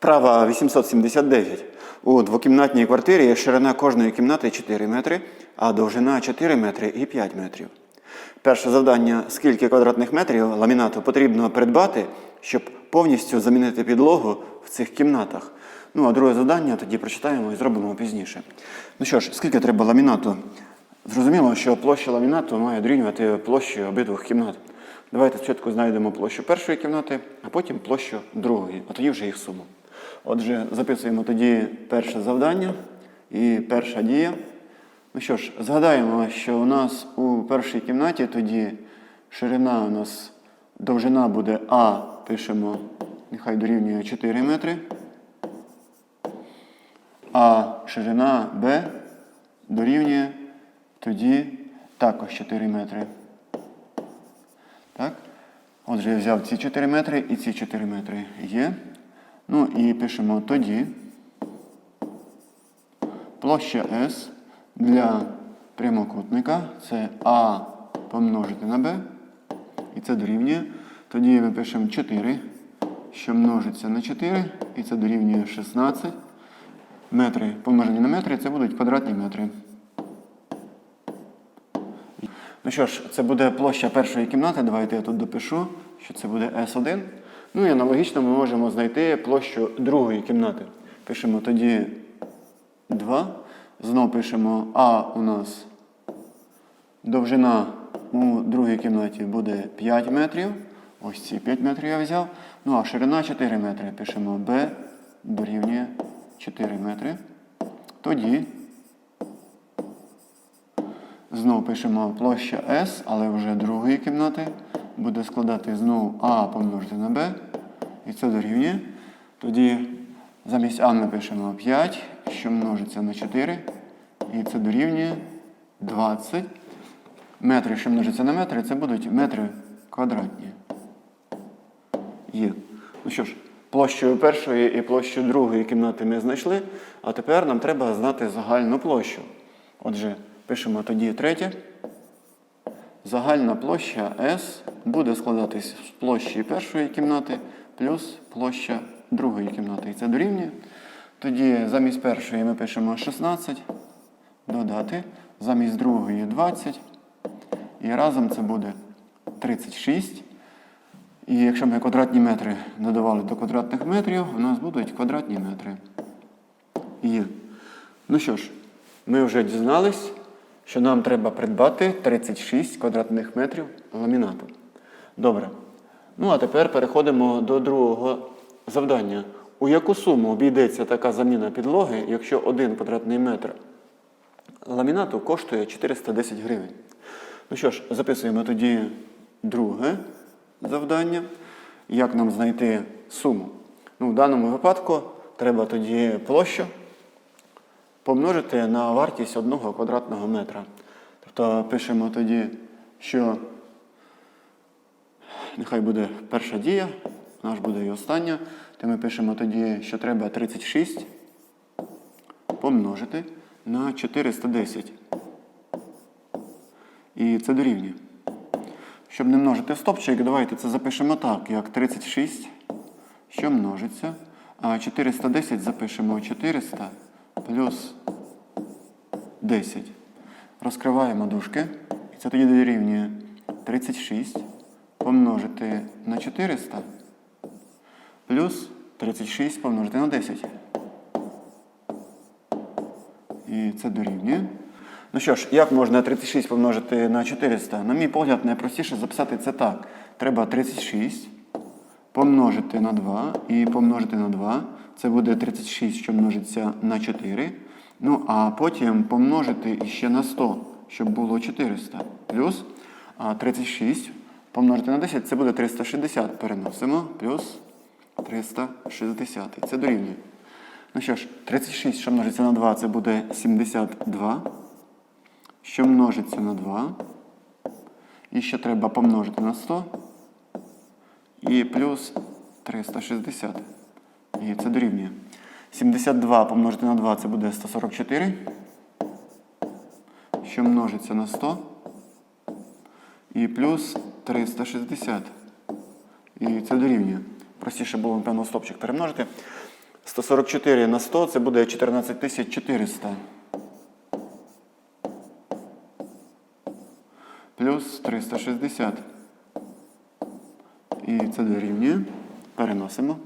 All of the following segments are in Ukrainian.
Вправа 879. У двокімнатній квартирі ширина кожної кімнати 4 метри, а довжина 4 метри і 5 метрів. Перше завдання: скільки квадратних метрів ламінату потрібно придбати, щоб повністю замінити підлогу в цих кімнатах. Ну, а друге завдання тоді прочитаємо і зробимо пізніше. Ну що ж, скільки треба ламінату? Зрозуміло, що площа ламінату має дорівнювати площі обидвох кімнат. Давайте спочатку знайдемо площу першої кімнати, а потім площу другої, а тоді вже їх суму. Отже, записуємо тоді перше завдання і перша дія. Ну що ж, згадаємо, що у нас у першій кімнаті тоді ширина у нас довжина буде А, пишемо, нехай дорівнює 4 метри. А ширина Б дорівнює тоді також 4 метри. Так? Отже, я взяв ці 4 метри і ці 4 метри є. Ну і пишемо тоді площа S для прямокутника це А помножити на Б. І це дорівнює. Тоді ми пишемо 4, що множиться на 4, і це дорівнює 16. Метри помножені на метри, це будуть квадратні метри. Ну що ж, це буде площа першої кімнати. Давайте я тут допишу, що це буде S1. Ну і аналогічно ми можемо знайти площу другої кімнати. Пишемо тоді 2. Знову пишемо А у нас довжина у другій кімнаті буде 5 метрів. Ось ці 5 метрів я взяв. Ну а ширина 4 метри. Пишемо Б дорівнює 4 метри. Тоді Знову пишемо площа S, але вже другої кімнати. Буде складати знову А помножити на Б. І це дорівнює. Тоді замість А ми пишемо 5, що множиться на 4. І це дорівнює 20. Метри, що множиться на метри, це будуть метри квадратні. Є. Ну що ж, площу першої і площу другої кімнати ми знайшли, а тепер нам треба знати загальну площу. Отже, пишемо тоді третє. Загальна площа S буде складатись з площі першої кімнати плюс площа другої кімнати. І це дорівнює. Тоді замість першої ми пишемо 16, додати, замість другої 20. І разом це буде 36. І якщо ми квадратні метри додавали до квадратних метрів, у нас будуть квадратні метри. Є. Ну що ж, ми вже дізнались, що нам треба придбати 36 квадратних метрів ламінату. Добре. Ну а тепер переходимо до другого завдання. У яку суму обійдеться така заміна підлоги, якщо 1 квадратний метр ламінату коштує 410 гривень? Ну що ж, записуємо тоді друге завдання. Як нам знайти суму? Ну, в даному випадку треба тоді площу помножити на вартість одного квадратного метра. Тобто пишемо тоді, що нехай буде перша дія, наш буде і остання. То ми пишемо тоді, що треба 36 помножити на 410. І це дорівнює. Щоб не множити стопчик, давайте це запишемо так, як 36, що множиться. А 410 запишемо 400 плюс 10. Розкриваємо дужки. І це тоді дорівнює 36 помножити на 400 плюс 36 помножити на 10. І це дорівнює. Ну що ж, як можна 36 помножити на 400? На мій погляд, найпростіше записати це так. Треба 36 помножити на 2 і помножити на 2. Це буде 36, що множиться на 4. Ну, а потім помножити іще на 100, щоб було 400. Плюс 36 помножити на 10, це буде 360. Переносимо. Плюс 360. Це дорівнює. Ну що ж, 36, що множиться на 2, це буде 72. Що множиться на 2. І ще треба помножити на 100. І плюс 360. І це дорівнює. 72 помножити на 2 це буде 144. Що множиться на 100. І плюс 360. І це дорівнює. Простіше було, напевно, стопчик перемножити. 144 на 100 це буде 14 тисяч 400. Плюс 360. І це дорівнює. Переносимо.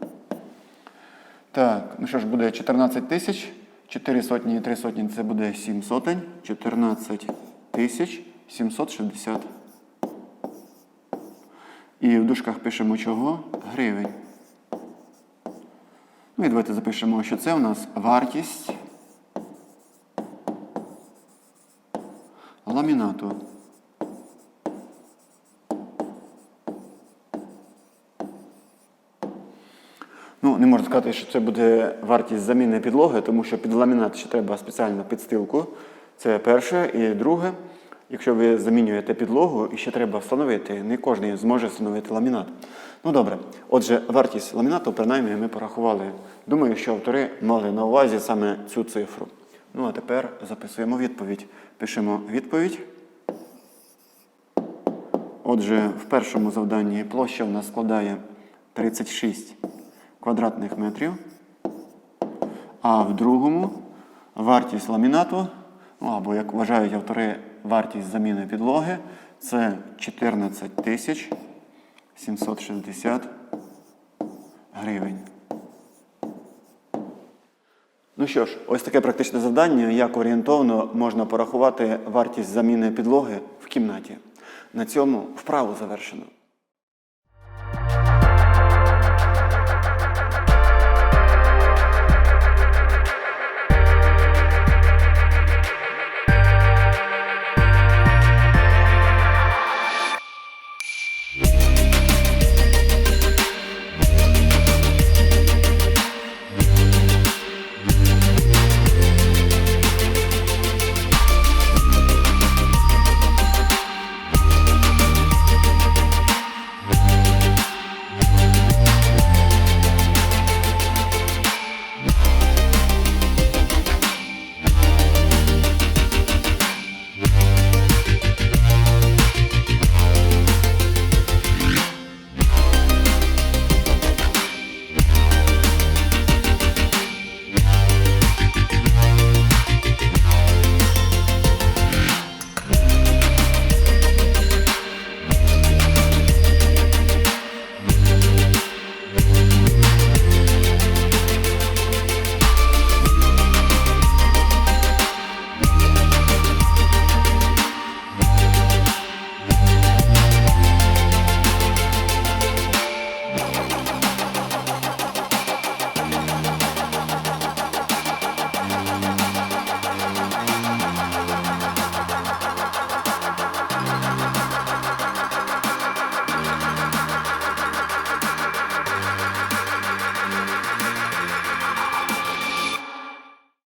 Так, ну що ж буде 14 тисяч. 4 сотні і 3 сотні це буде 7 сотень. 14 тисяч 760. І в дужках пишемо чого? Гривень. Ну і давайте запишемо, що це у нас вартість ламінату. Ну, не можна сказати, що це буде вартість заміни підлоги, тому що під ламінат ще треба спеціальну підстилку. Це перше. І друге, якщо ви замінюєте підлогу, і ще треба встановити, не кожен зможе встановити ламінат. Ну добре, отже, вартість ламінату, принаймні, ми порахували. Думаю, що автори мали на увазі саме цю цифру. Ну а тепер записуємо відповідь. Пишемо відповідь. Отже, в першому завданні площа в нас складає 36 квадратних метрів. А в другому вартість ламінату, ну або, як вважають автори, вартість заміни підлоги це 14 тисяч 760 гривень. Ну що ж, ось таке практичне завдання, як орієнтовно можна порахувати вартість заміни підлоги в кімнаті. На цьому вправу завершено.